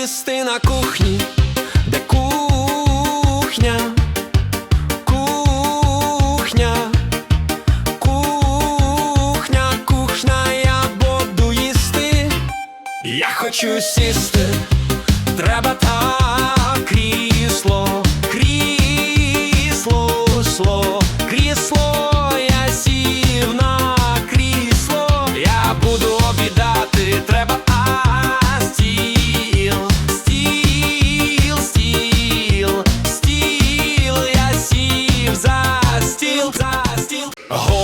їсти на кухні, де кухня, кухня, кухня, кухня, я буду їсти, я хочу сісти, треба так. A whole